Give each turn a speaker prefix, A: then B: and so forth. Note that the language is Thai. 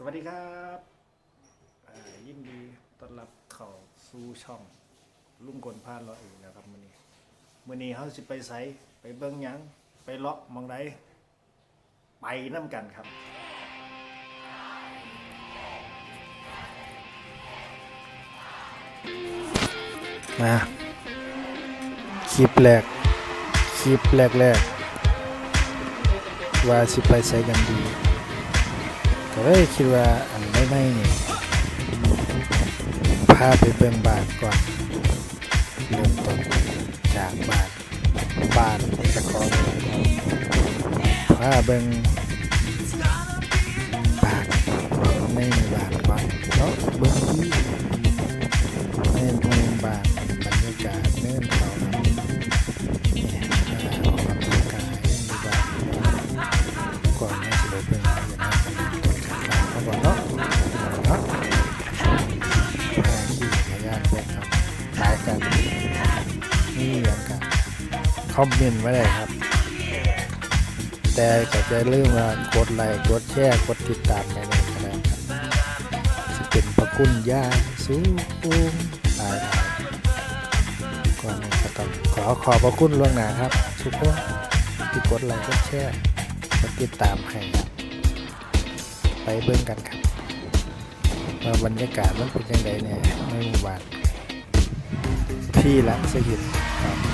A: สวัสดีครับยินดีต้อนรับเข้าสู่ช่องลุงกลพาเลาอีกแล้วครับมื้อนี้มื้อนี้เฮาสิไปไสไปเบิ่งหยังไปเลาะมองใดไปนํกันครับ มาคลิปแรกคลิปแรกแรกว่าสิไปใส่กันดี ก็เลยคิดว่าอันไม่ไม่นี่พาไปเบิ่งบ้านก่อนเริ่มต้นจากบ้านบ้านเจะของพาเบิ่ง กันคอมเมนต์ไว้เลยครับ แต่ก็จะลืมว่ากดไลค์กดแชร์กดติดตามในนี้ก็ได้ครับจะเป็นประคุณย่าสูงหลายๆก่อนอื่นก็ต้องขอขอบพระคุณล่วงหน้าครับทุกคนที่กดไลค์กดแชร์กดติดตามให้ครับไปเบิ่งกันครับว่าบรรยากาศมันเป็นยังไงเนี่ยในหมู่บ้านพี่ละสยิดครับ